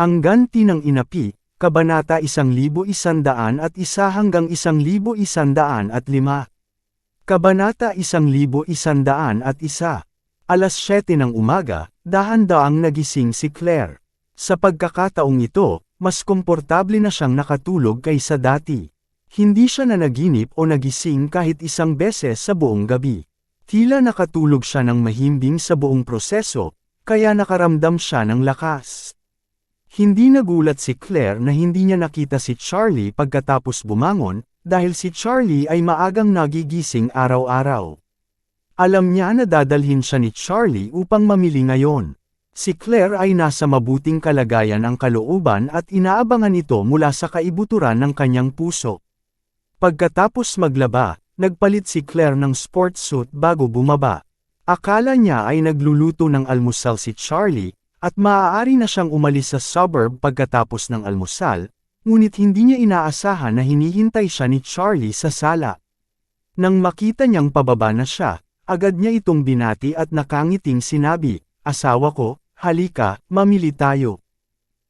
Ang ganti ng inapi, Kabanata 1101 at isa hanggang 1105. Kabanata 1101 at isa. Alas 7 ng umaga, dahan-daang nagising si Claire. Sa pagkakataong ito, mas komportable na siyang nakatulog kaysa dati. Hindi siya nanaginip o nagising kahit isang beses sa buong gabi. Tila nakatulog siya ng mahimbing sa buong proseso, kaya nakaramdam siya ng lakas. Hindi nagulat si Claire na hindi niya nakita si Charlie pagkatapos bumangon, dahil si Charlie ay maagang nagigising araw-araw. Alam niya na dadalhin siya ni Charlie upang mamili ngayon. Si Claire ay nasa mabuting kalagayan ang kalooban at inaabangan ito mula sa kaibuturan ng kanyang puso. Pagkatapos maglaba, nagpalit si Claire ng sports suit bago bumaba. Akala niya ay nagluluto ng almusal si Charlie, at maaari na siyang umalis sa suburb pagkatapos ng almusal, ngunit hindi niya inaasahan na hinihintay siya ni Charlie sa sala. Nang makita niyang pababa na siya, agad niya itong binati at nakangiting sinabi, Asawa ko, halika, mamili tayo.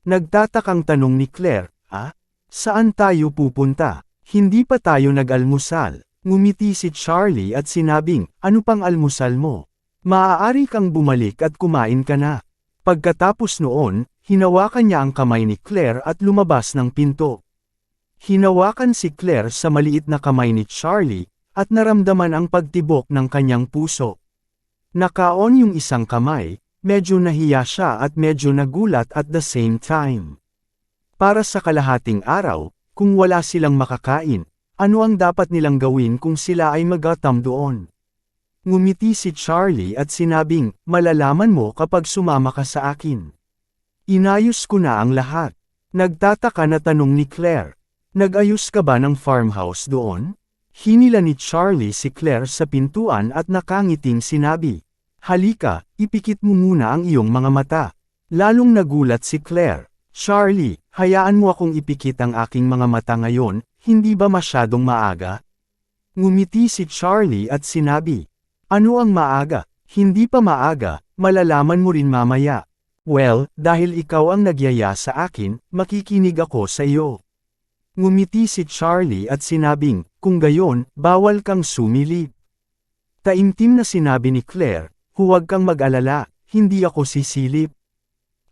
Nagtatakang tanong ni Claire, Ah? Saan tayo pupunta? Hindi pa tayo nag-almusal. Ngumiti si Charlie at sinabing, ano pang almusal mo? Maaari kang bumalik at kumain ka na. Pagkatapos noon, hinawakan niya ang kamay ni Claire at lumabas ng pinto. Hinawakan si Claire sa maliit na kamay ni Charlie, at naramdaman ang pagtibok ng kanyang puso. Nakaon yung isang kamay, medyo nahiya siya at medyo nagulat at the same time. Para sa kalahating araw, kung wala silang makakain, ano ang dapat nilang gawin kung sila ay magatam doon? Ngumiti si Charlie at sinabing, malalaman mo kapag sumama ka sa akin. Inayos ko na ang lahat. Nagtataka na tanong ni Claire. Nag-ayos ka ba ng farmhouse doon? Hinila ni Charlie si Claire sa pintuan at nakangiting sinabi. Halika, ipikit mo muna ang iyong mga mata. Lalong nagulat si Claire. Charlie, hayaan mo akong ipikit ang aking mga mata ngayon, hindi ba masyadong maaga? Ngumiti si Charlie at sinabi, ano ang maaga? Hindi pa maaga, malalaman mo rin mamaya. Well, dahil ikaw ang nagyaya sa akin, makikinig ako sa iyo. Ngumiti si Charlie at sinabing, kung gayon, bawal kang sumilip. Taimtim na sinabi ni Claire, huwag kang mag-alala, hindi ako sisilip.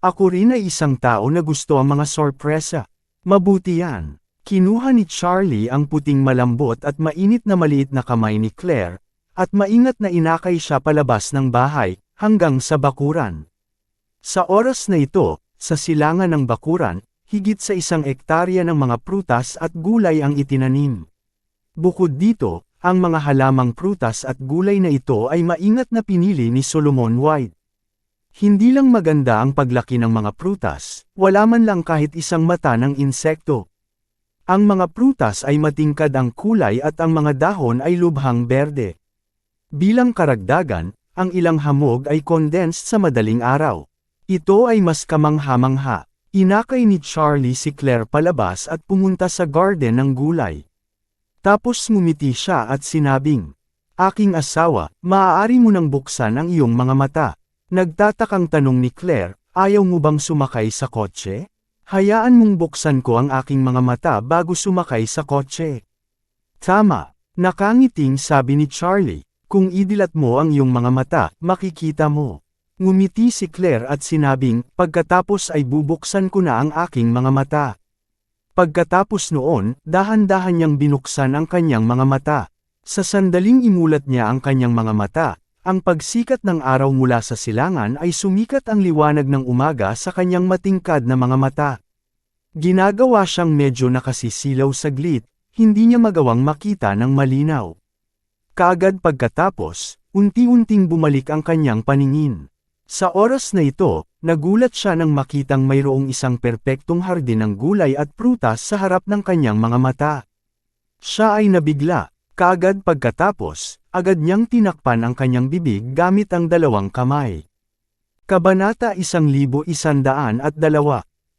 Ako rin ay isang tao na gusto ang mga sorpresa. Mabuti yan. Kinuha ni Charlie ang puting malambot at mainit na maliit na kamay ni Claire, at maingat na inakay siya palabas ng bahay, hanggang sa bakuran. Sa oras na ito, sa silangan ng bakuran, higit sa isang ektarya ng mga prutas at gulay ang itinanim. Bukod dito, ang mga halamang prutas at gulay na ito ay maingat na pinili ni Solomon White. Hindi lang maganda ang paglaki ng mga prutas, wala man lang kahit isang mata ng insekto. Ang mga prutas ay matingkad ang kulay at ang mga dahon ay lubhang berde. Bilang karagdagan, ang ilang hamog ay condensed sa madaling araw. Ito ay mas kamangha-mangha. Inakay ni Charlie si Claire palabas at pumunta sa garden ng gulay. Tapos ngumiti siya at sinabing, Aking asawa, maaari mo nang buksan ang iyong mga mata. Nagtatakang tanong ni Claire, ayaw mo bang sumakay sa kotse? Hayaan mong buksan ko ang aking mga mata bago sumakay sa kotse. Tama, nakangiting sabi ni Charlie. Kung idilat mo ang iyong mga mata, makikita mo. Ngumiti si Claire at sinabing, pagkatapos ay bubuksan ko na ang aking mga mata. Pagkatapos noon, dahan-dahan niyang binuksan ang kanyang mga mata. Sa sandaling imulat niya ang kanyang mga mata, ang pagsikat ng araw mula sa silangan ay sumikat ang liwanag ng umaga sa kanyang matingkad na mga mata. Ginagawa siyang medyo nakasisilaw saglit, hindi niya magawang makita ng malinaw. Kaagad pagkatapos, unti-unting bumalik ang kanyang paningin. Sa oras na ito, nagulat siya nang makitang mayroong isang perpektong hardin ng gulay at prutas sa harap ng kanyang mga mata. Siya ay nabigla, kaagad pagkatapos, agad niyang tinakpan ang kanyang bibig gamit ang dalawang kamay. Kabanata 1102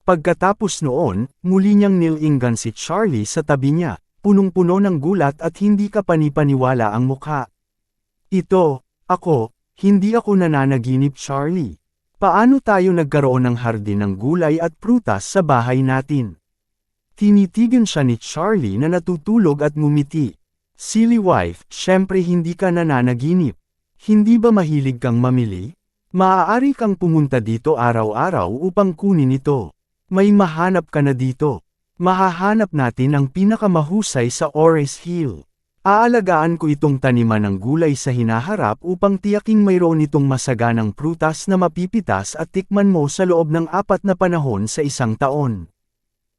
Pagkatapos noon, muli niyang nilinggan si Charlie sa tabi niya, punong-puno ng gulat at hindi ka panipaniwala ang mukha. Ito, ako, hindi ako nananaginip Charlie. Paano tayo nagkaroon ng hardin ng gulay at prutas sa bahay natin? Tinitigan siya ni Charlie na natutulog at ngumiti. Silly wife, syempre hindi ka nananaginip. Hindi ba mahilig kang mamili? Maaari kang pumunta dito araw-araw upang kunin ito. May mahanap ka na dito. Mahahanap natin ang pinakamahusay sa Ores Hill. Aalagaan ko itong taniman ng gulay sa hinaharap upang tiyaking mayroon itong masaganang prutas na mapipitas at tikman mo sa loob ng apat na panahon sa isang taon.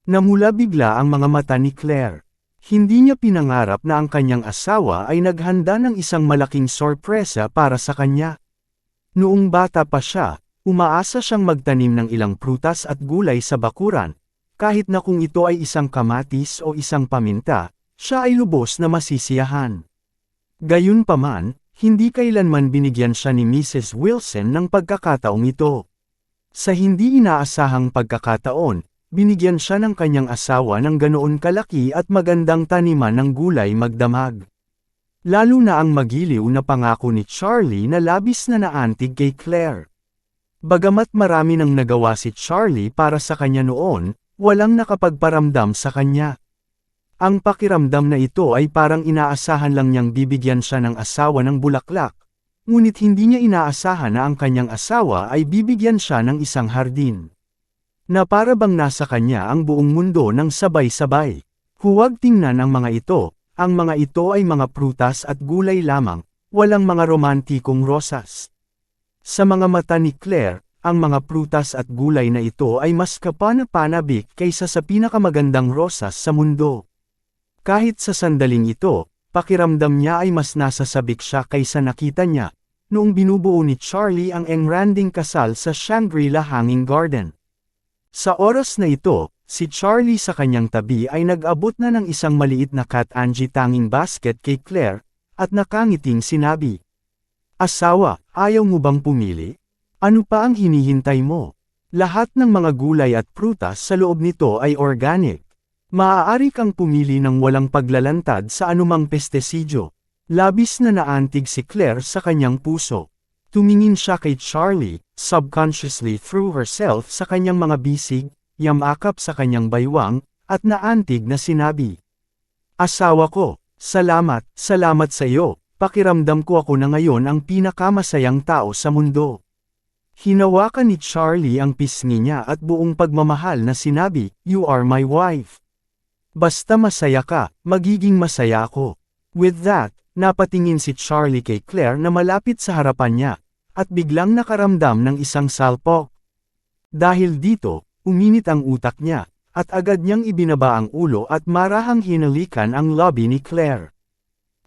Namula bigla ang mga mata ni Claire. Hindi niya pinangarap na ang kanyang asawa ay naghanda ng isang malaking sorpresa para sa kanya. Noong bata pa siya, umaasa siyang magtanim ng ilang prutas at gulay sa bakuran, kahit na kung ito ay isang kamatis o isang paminta, siya ay lubos na masisiyahan. Gayunpaman, hindi kailanman binigyan siya ni Mrs. Wilson ng pagkakataong ito. Sa hindi inaasahang pagkakataon, binigyan siya ng kanyang asawa ng ganoon kalaki at magandang taniman ng gulay magdamag. Lalo na ang magiliw na pangako ni Charlie na labis na naantig kay Claire. Bagamat marami nang nagawa si Charlie para sa kanya noon, walang nakapagparamdam sa kanya. Ang pakiramdam na ito ay parang inaasahan lang niyang bibigyan siya ng asawa ng bulaklak, ngunit hindi niya inaasahan na ang kanyang asawa ay bibigyan siya ng isang hardin. Na para bang nasa kanya ang buong mundo ng sabay-sabay. Huwag tingnan ang mga ito, ang mga ito ay mga prutas at gulay lamang, walang mga romantikong rosas. Sa mga mata ni Claire, ang mga prutas at gulay na ito ay mas kapana-panabik kaysa sa pinakamagandang rosas sa mundo. Kahit sa sandaling ito, pakiramdam niya ay mas nasasabik siya kaysa nakita niya, noong binubuo ni Charlie ang engranding kasal sa Shangri-La Hanging Garden. Sa oras na ito, Si Charlie sa kanyang tabi ay nag-abot na ng isang maliit na cat Angie tanging basket kay Claire, at nakangiting sinabi. Asawa, ayaw mo bang pumili? Ano pa ang hinihintay mo? Lahat ng mga gulay at prutas sa loob nito ay organic. Maaari kang pumili ng walang paglalantad sa anumang pestesidyo. Labis na naantig si Claire sa kanyang puso. Tumingin siya kay Charlie, subconsciously through herself sa kanyang mga bisig, yamakap sa kanyang baywang, at naantig na sinabi. Asawa ko, salamat, salamat sa iyo, pakiramdam ko ako na ngayon ang pinakamasayang tao sa mundo. Hinawakan ni Charlie ang pisngi niya at buong pagmamahal na sinabi, You are my wife. Basta masaya ka, magiging masaya ako. With that, napatingin si Charlie kay Claire na malapit sa harapan niya, at biglang nakaramdam ng isang salpok. Dahil dito, Uminit ang utak niya, at agad niyang ibinaba ang ulo at marahang hinalikan ang lobby ni Claire.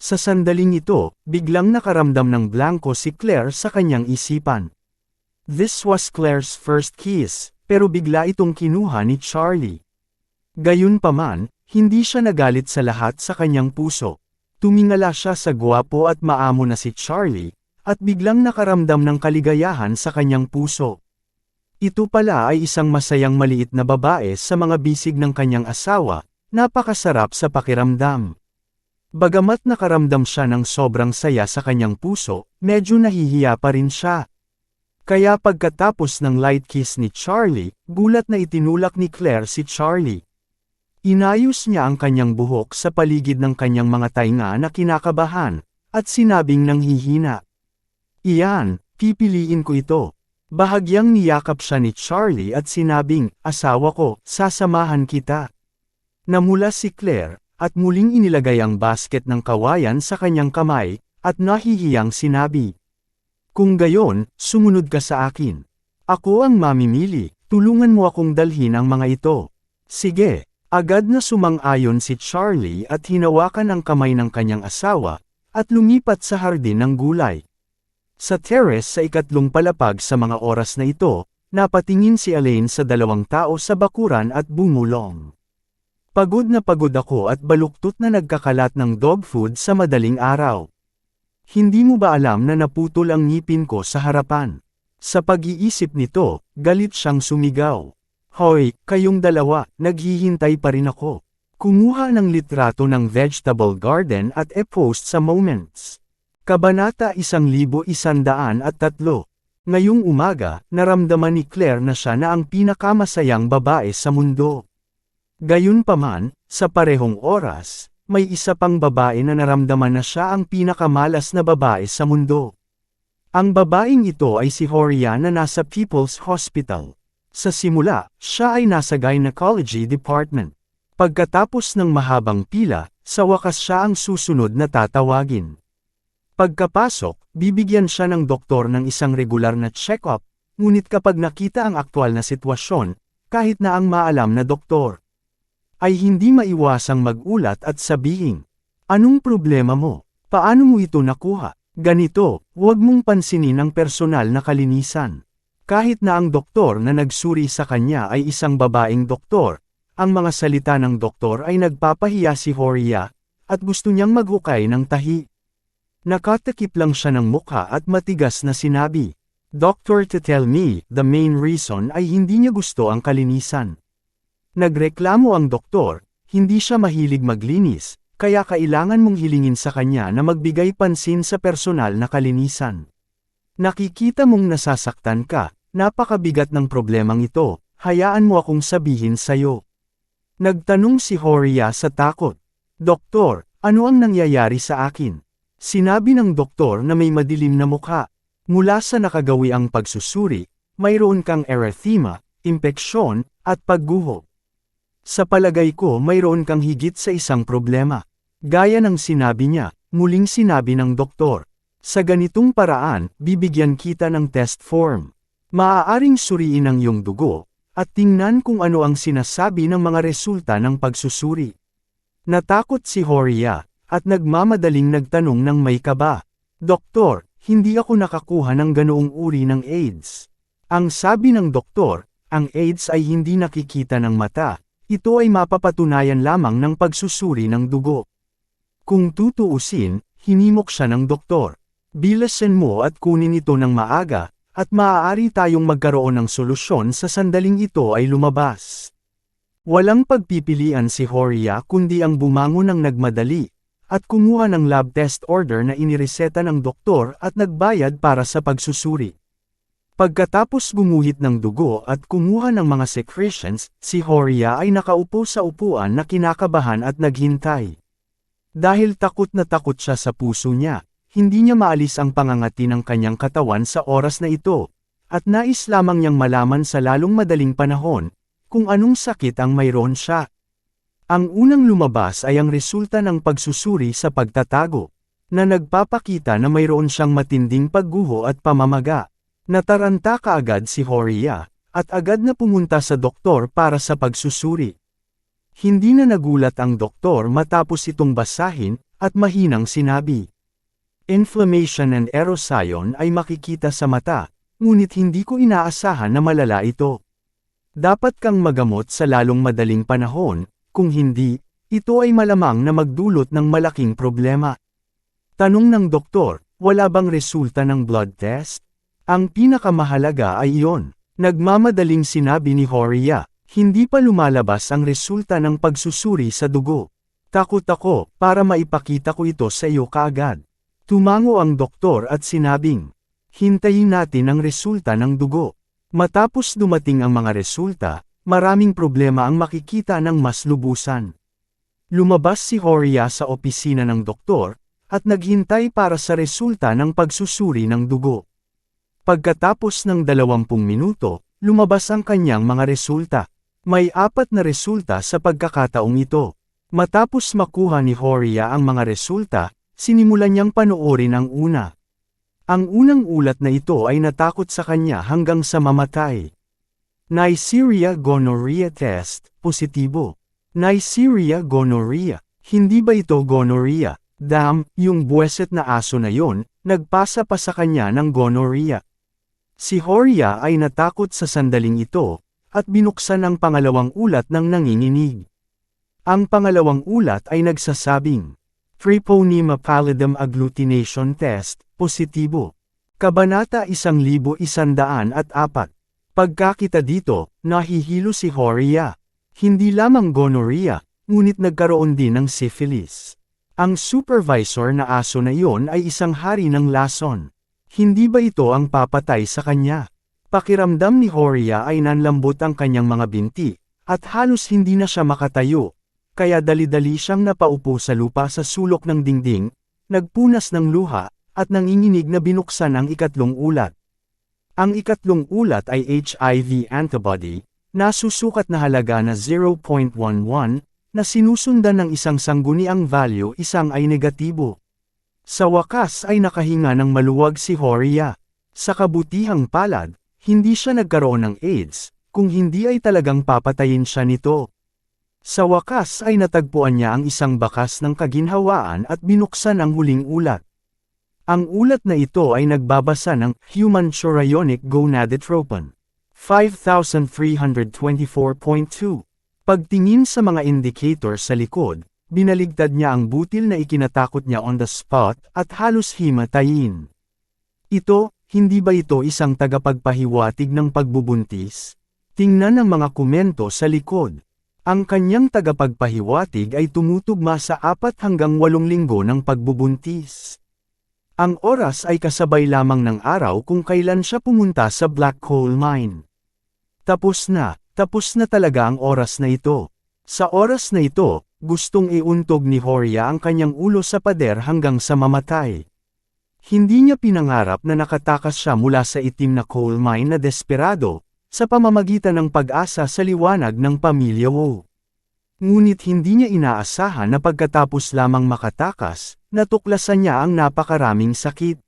Sa sandaling ito, biglang nakaramdam ng blanco si Claire sa kanyang isipan. This was Claire's first kiss, pero bigla itong kinuha ni Charlie. Gayunpaman, hindi siya nagalit sa lahat sa kanyang puso. Tumingala siya sa gwapo at maamo na si Charlie, at biglang nakaramdam ng kaligayahan sa kanyang puso. Ito pala ay isang masayang maliit na babae sa mga bisig ng kanyang asawa, napakasarap sa pakiramdam. Bagamat nakaramdam siya ng sobrang saya sa kanyang puso, medyo nahihiya pa rin siya. Kaya pagkatapos ng light kiss ni Charlie, gulat na itinulak ni Claire si Charlie. Inayos niya ang kanyang buhok sa paligid ng kanyang mga tainga na kinakabahan, at sinabing nang hihina. Iyan, pipiliin ko ito. Bahagyang niyakap siya ni Charlie at sinabing, asawa ko, sasamahan kita. Namula si Claire, at muling inilagay ang basket ng kawayan sa kanyang kamay, at nahihiyang sinabi. Kung gayon, sumunod ka sa akin. Ako ang mamimili, tulungan mo akong dalhin ang mga ito. Sige, agad na sumang-ayon si Charlie at hinawakan ang kamay ng kanyang asawa, at lumipat sa hardin ng gulay. Sa terrace sa ikatlong palapag sa mga oras na ito, napatingin si Elaine sa dalawang tao sa bakuran at bumulong. Pagod na pagod ako at baluktot na nagkakalat ng dog food sa madaling araw. Hindi mo ba alam na naputol ang ngipin ko sa harapan? Sa pag-iisip nito, galit siyang sumigaw. Hoy, kayong dalawa, naghihintay pa rin ako. Kumuha ng litrato ng vegetable garden at e-post sa Moments. Kabanata 1103 Ngayong umaga, naramdaman ni Claire na siya na ang pinakamasayang babae sa mundo. Gayunpaman, sa parehong oras, may isa pang babae na naramdaman na siya ang pinakamalas na babae sa mundo. Ang babaeng ito ay si Horia na nasa People's Hospital. Sa simula, siya ay nasa gynecology department. Pagkatapos ng mahabang pila, sa wakas siya ang susunod na tatawagin. Pagkapasok, bibigyan siya ng doktor ng isang regular na check-up, ngunit kapag nakita ang aktwal na sitwasyon, kahit na ang maalam na doktor, ay hindi maiwasang magulat at sabihin, Anong problema mo? Paano mo ito nakuha? Ganito, huwag mong pansinin ang personal na kalinisan. Kahit na ang doktor na nagsuri sa kanya ay isang babaeng doktor, ang mga salita ng doktor ay nagpapahiya si Horia, at gusto niyang maghukay ng tahi. Nakatakip lang siya ng mukha at matigas na sinabi, Doctor to tell me, the main reason ay hindi niya gusto ang kalinisan. Nagreklamo ang doktor, hindi siya mahilig maglinis, kaya kailangan mong hilingin sa kanya na magbigay pansin sa personal na kalinisan. Nakikita mong nasasaktan ka, napakabigat ng problemang ito, hayaan mo akong sabihin sayo. Nagtanong si Horia sa takot. Doktor, ano ang nangyayari sa akin? Sinabi ng doktor na may madilim na mukha. Mula sa nakagawi ang pagsusuri, mayroon kang erythema, impeksyon, at pagguho. Sa palagay ko mayroon kang higit sa isang problema. Gaya ng sinabi niya, muling sinabi ng doktor. Sa ganitong paraan, bibigyan kita ng test form. Maaaring suriin ang iyong dugo, at tingnan kung ano ang sinasabi ng mga resulta ng pagsusuri. Natakot si Horia, at nagmamadaling nagtanong ng may kaba. Doktor, hindi ako nakakuha ng ganoong uri ng AIDS. Ang sabi ng doktor, ang AIDS ay hindi nakikita ng mata, ito ay mapapatunayan lamang ng pagsusuri ng dugo. Kung tutuusin, hinimok siya ng doktor. Bilasan mo at kunin ito ng maaga, at maaari tayong magkaroon ng solusyon sa sandaling ito ay lumabas. Walang pagpipilian si Horia kundi ang bumangon ng nagmadali, at kumuha ng lab test order na inireseta ng doktor at nagbayad para sa pagsusuri. Pagkatapos gumuhit ng dugo at kumuha ng mga secretions, si Horia ay nakaupo sa upuan na kinakabahan at naghintay. Dahil takot na takot siya sa puso niya, hindi niya maalis ang pangangati ng kanyang katawan sa oras na ito, at nais lamang niyang malaman sa lalong madaling panahon, kung anong sakit ang mayroon siya. Ang unang lumabas ay ang resulta ng pagsusuri sa pagtatago, na nagpapakita na mayroon siyang matinding pagguho at pamamaga. Nataranta kaagad si Horia, at agad na pumunta sa doktor para sa pagsusuri. Hindi na nagulat ang doktor matapos itong basahin, at mahinang sinabi. Inflammation and erosione ay makikita sa mata, ngunit hindi ko inaasahan na malala ito. Dapat kang magamot sa lalong madaling panahon, kung hindi, ito ay malamang na magdulot ng malaking problema. Tanong ng doktor, wala bang resulta ng blood test? Ang pinakamahalaga ay iyon. Nagmamadaling sinabi ni Horia, hindi pa lumalabas ang resulta ng pagsusuri sa dugo. Takot ako, para maipakita ko ito sa iyo kaagad. Tumango ang doktor at sinabing, hintayin natin ang resulta ng dugo. Matapos dumating ang mga resulta, maraming problema ang makikita ng mas lubusan. Lumabas si Horia sa opisina ng doktor, at naghintay para sa resulta ng pagsusuri ng dugo. Pagkatapos ng 20 minuto, lumabas ang kanyang mga resulta. May apat na resulta sa pagkakataong ito. Matapos makuha ni Horia ang mga resulta, sinimulan niyang panoorin ang una. Ang unang ulat na ito ay natakot sa kanya hanggang sa mamatay. Neisseria gonorrhea test, positibo. Neisseria gonorrhea, hindi ba ito gonorrhea? Dam, yung buweset na aso na yon, nagpasa pa sa kanya ng gonorrhea. Si Horia ay natakot sa sandaling ito, at binuksan ang pangalawang ulat ng nanginginig. Ang pangalawang ulat ay nagsasabing, Treponema pallidum agglutination test, positibo. Kabanata 1104. Pagkakita dito, nahihilo si Horia. Hindi lamang gonorrhea, ngunit nagkaroon din ng syphilis. Ang supervisor na aso na iyon ay isang hari ng lason. Hindi ba ito ang papatay sa kanya? Pakiramdam ni Horia ay nanlambot ang kanyang mga binti, at halos hindi na siya makatayo. Kaya dali-dali siyang napaupo sa lupa sa sulok ng dingding, nagpunas ng luha, at nanginginig na binuksan ang ikatlong ulat. Ang ikatlong ulat ay HIV antibody, na susukat na halaga na 0.11, na sinusundan ng isang sangguniang value isang ay negatibo. Sa wakas ay nakahinga ng maluwag si Horia. Sa kabutihang palad, hindi siya nagkaroon ng AIDS, kung hindi ay talagang papatayin siya nito. Sa wakas ay natagpuan niya ang isang bakas ng kaginhawaan at binuksan ang huling ulat. Ang ulat na ito ay nagbabasa ng Human Chorionic Gonadotropin 5324.2. Pagtingin sa mga indicator sa likod, binaligtad niya ang butil na ikinatakot niya on the spot at halos himatayin. Ito, hindi ba ito isang tagapagpahiwatig ng pagbubuntis? Tingnan ang mga komento sa likod. Ang kanyang tagapagpahiwatig ay tumutugma sa apat hanggang walong linggo ng pagbubuntis. Ang oras ay kasabay lamang ng araw kung kailan siya pumunta sa black coal mine. Tapos na, tapos na talaga ang oras na ito. Sa oras na ito, gustong iuntog ni Horia ang kanyang ulo sa pader hanggang sa mamatay. Hindi niya pinangarap na nakatakas siya mula sa itim na coal mine na desperado, sa pamamagitan ng pag-asa sa liwanag ng pamilya Wu. Ngunit hindi niya inaasahan na pagkatapos lamang makatakas, natuklasan niya ang napakaraming sakit.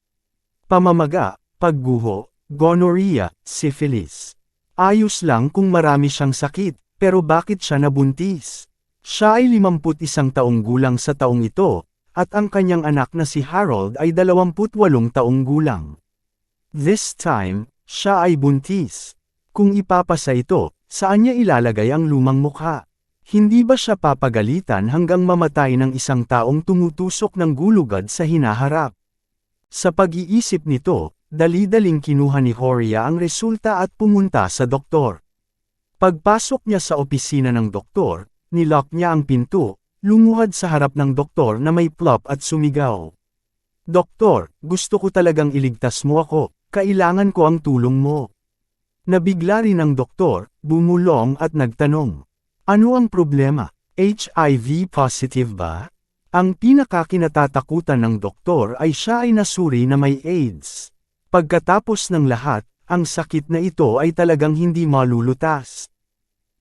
Pamamaga, pagguho, gonorrhea, syphilis. Ayos lang kung marami siyang sakit, pero bakit siya nabuntis? Siya ay 51 taong gulang sa taong ito, at ang kanyang anak na si Harold ay 28 taong gulang. This time, siya ay buntis. Kung ipapasa ito, saan niya ilalagay ang lumang mukha? Hindi ba siya papagalitan hanggang mamatay ng isang taong tumutusok ng gulugad sa hinaharap? Sa pag-iisip nito, Dali-daling kinuha ni Horia ang resulta at pumunta sa doktor. Pagpasok niya sa opisina ng doktor, nilock niya ang pinto, lumuhad sa harap ng doktor na may plop at sumigaw. Doktor, gusto ko talagang iligtas mo ako, kailangan ko ang tulong mo. Nabigla rin ang doktor, bumulong at nagtanong. Ano ang problema? HIV positive ba? Ang pinakakinatatakutan ng doktor ay siya ay nasuri na may AIDS. Pagkatapos ng lahat, ang sakit na ito ay talagang hindi malulutas.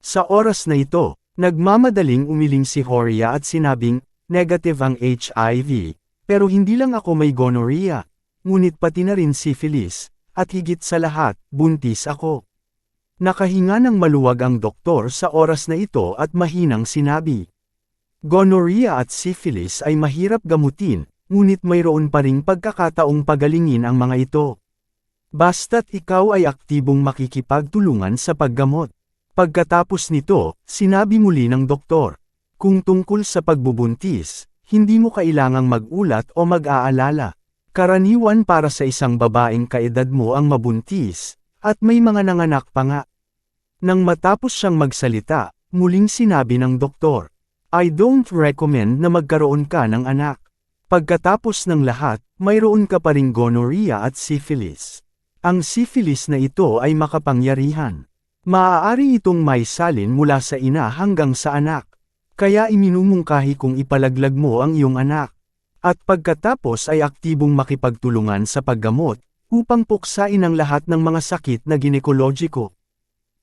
Sa oras na ito, nagmamadaling umiling si Horia at sinabing, negative ang HIV, pero hindi lang ako may gonorrhea, ngunit pati na rin syphilis, at higit sa lahat, buntis ako. Nakahinga ng maluwag ang doktor sa oras na ito at mahinang sinabi. Gonorrhea at syphilis ay mahirap gamutin, ngunit mayroon pa ring pagkakataong pagalingin ang mga ito. Basta't ikaw ay aktibong makikipagtulungan sa paggamot. Pagkatapos nito, sinabi muli ng doktor, kung tungkol sa pagbubuntis, hindi mo kailangang magulat o mag-aalala. Karaniwan para sa isang babaeng kaedad mo ang mabuntis, at may mga nanganak pa nga. Nang matapos siyang magsalita, muling sinabi ng doktor, I don't recommend na magkaroon ka ng anak. Pagkatapos ng lahat, mayroon ka pa ring gonorrhea at syphilis. Ang syphilis na ito ay makapangyarihan. Maaari itong may salin mula sa ina hanggang sa anak. Kaya iminumungkahi kung ipalaglag mo ang iyong anak. At pagkatapos ay aktibong makipagtulungan sa paggamot, upang puksain ang lahat ng mga sakit na ginekologiko.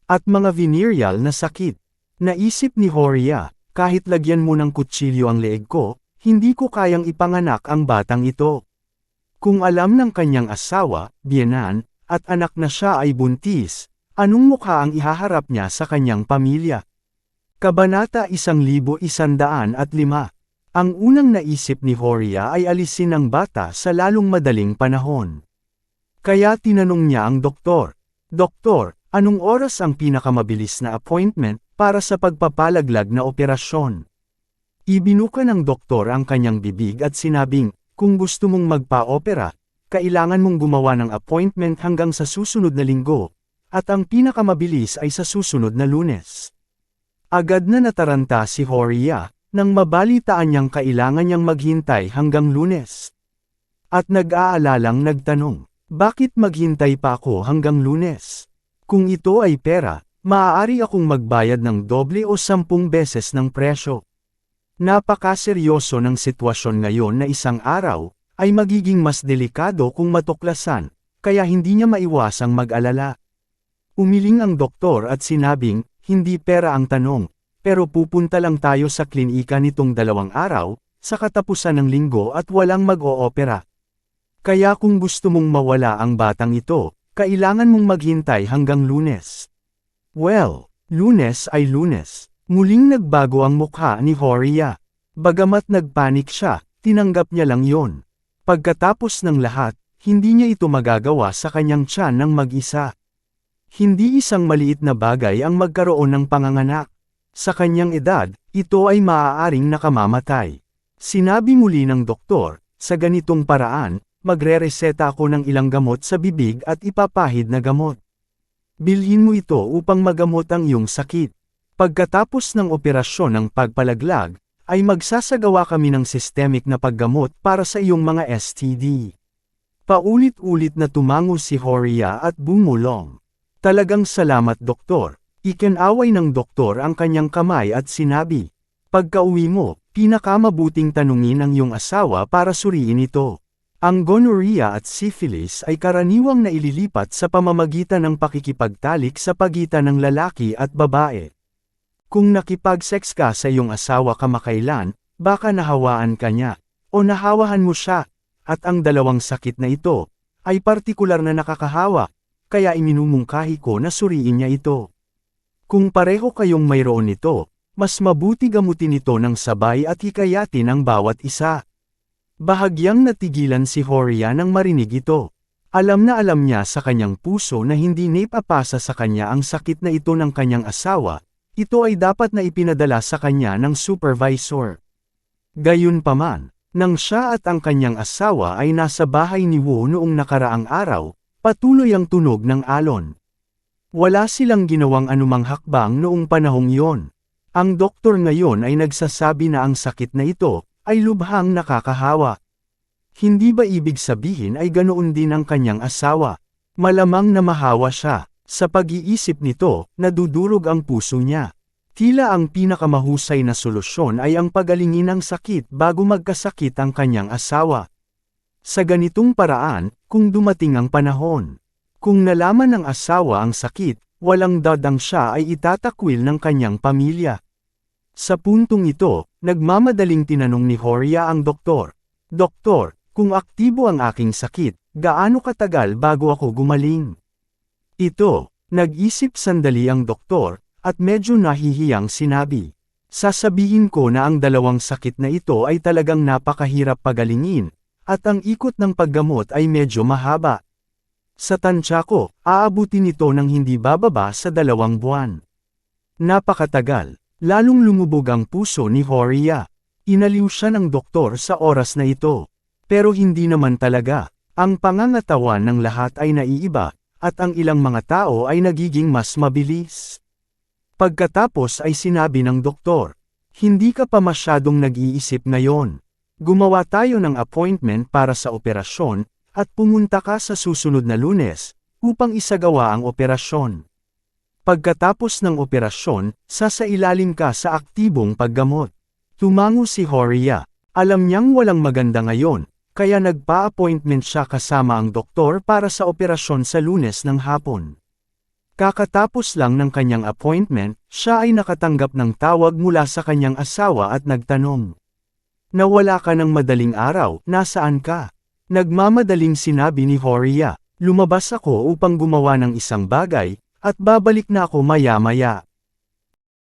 At mga venereal na sakit. Naisip ni Horia, kahit lagyan mo ng kutsilyo ang leeg ko, hindi ko kayang ipanganak ang batang ito. Kung alam ng kanyang asawa, biyenan, at anak na siya ay buntis, anong mukha ang ihaharap niya sa kanyang pamilya? Kabanata 1105 Ang unang naisip ni Horia ay alisin ang bata sa lalong madaling panahon. Kaya tinanong niya ang doktor. Doktor, anong oras ang pinakamabilis na appointment para sa pagpapalaglag na operasyon? Ibinuka ng doktor ang kanyang bibig at sinabing, kung gusto mong magpa-opera, kailangan mong gumawa ng appointment hanggang sa susunod na linggo, at ang pinakamabilis ay sa susunod na lunes. Agad na nataranta si Horia, nang mabalitaan niyang kailangan niyang maghintay hanggang lunes. At nag-aalalang nagtanong, bakit maghintay pa ako hanggang lunes? Kung ito ay pera, maaari akong magbayad ng doble o sampung beses ng presyo. Napakaseryoso ng sitwasyon ngayon na isang araw, ay magiging mas delikado kung matuklasan, kaya hindi niya maiwasang mag-alala. Umiling ang doktor at sinabing, hindi pera ang tanong, pero pupunta lang tayo sa klinika nitong dalawang araw, sa katapusan ng linggo at walang mag-oopera. Kaya kung gusto mong mawala ang batang ito, kailangan mong maghintay hanggang lunes. Well, lunes ay lunes. Muling nagbago ang mukha ni Horia. Bagamat nagpanik siya, tinanggap niya lang yon. Pagkatapos ng lahat, hindi niya ito magagawa sa kanyang tiyan ng mag-isa. Hindi isang maliit na bagay ang magkaroon ng panganganak. Sa kanyang edad, ito ay maaaring nakamamatay. Sinabi muli ng doktor, sa ganitong paraan, magre-reseta ako ng ilang gamot sa bibig at ipapahid na gamot. Bilhin mo ito upang magamot ang iyong sakit. Pagkatapos ng operasyon ng pagpalaglag, ay magsasagawa kami ng systemic na paggamot para sa iyong mga STD. Paulit-ulit na tumango si Horia at bumulong. Talagang salamat doktor. Ikinaway ng doktor ang kanyang kamay at sinabi, Pagka-uwi mo, pinakamabuting tanungin ang iyong asawa para suriin ito. Ang gonorrhea at syphilis ay karaniwang naililipat sa pamamagitan ng pakikipagtalik sa pagitan ng lalaki at babae. Kung nakipag-sex ka sa iyong asawa kamakailan, baka nahawaan ka niya, o nahawahan mo siya, at ang dalawang sakit na ito, ay partikular na nakakahawa, kaya iminumungkahi ko na suriin niya ito. Kung pareho kayong mayroon nito, mas mabuti gamutin ito ng sabay at hikayatin ang bawat isa. Bahagyang natigilan si Horia nang marinig ito. Alam na alam niya sa kanyang puso na hindi naipapasa sa kanya ang sakit na ito ng kanyang asawa, ito ay dapat na ipinadala sa kanya ng supervisor. Gayunpaman, nang siya at ang kanyang asawa ay nasa bahay ni Wu noong nakaraang araw, patuloy ang tunog ng alon. Wala silang ginawang anumang hakbang noong panahong iyon. Ang doktor ngayon ay nagsasabi na ang sakit na ito, ay lubhang nakakahawa. Hindi ba ibig sabihin ay ganoon din ang kanyang asawa? Malamang na mahawa siya. Sa pag-iisip nito, nadudurog ang puso niya. Tila ang pinakamahusay na solusyon ay ang pagalingin ng sakit bago magkasakit ang kanyang asawa. Sa ganitong paraan, kung dumating ang panahon, kung nalaman ng asawa ang sakit, walang dadang siya ay itatakwil ng kanyang pamilya. Sa puntong ito, nagmamadaling tinanong ni Horia ang doktor. Doktor, kung aktibo ang aking sakit, gaano katagal bago ako gumaling? Ito, nag-isip sandali ang doktor, at medyo nahihiyang sinabi. Sasabihin ko na ang dalawang sakit na ito ay talagang napakahirap pagalingin, at ang ikot ng paggamot ay medyo mahaba. Sa tansya ko, aabutin ito ng hindi bababa sa dalawang buwan. Napakatagal. Lalong lumubog ang puso ni Horia. Inaliw siya ng doktor sa oras na ito. Pero hindi naman talaga. Ang pangangatawan ng lahat ay naiiba, at ang ilang mga tao ay nagiging mas mabilis. Pagkatapos ay sinabi ng doktor, hindi ka pa masyadong nag-iisip ngayon. Gumawa tayo ng appointment para sa operasyon, at pumunta ka sa susunod na lunes, upang isagawa ang operasyon. Pagkatapos ng operasyon, sasailalim ka sa aktibong paggamot. Tumango si Horia. Alam niyang walang maganda ngayon, kaya nagpa-appointment siya kasama ang doktor para sa operasyon sa lunes ng hapon. Kakatapos lang ng kanyang appointment, siya ay nakatanggap ng tawag mula sa kanyang asawa at nagtanong. Nawala ka ng madaling araw, nasaan ka? Nagmamadaling sinabi ni Horia, lumabas ako upang gumawa ng isang bagay, at babalik na ako maya-maya.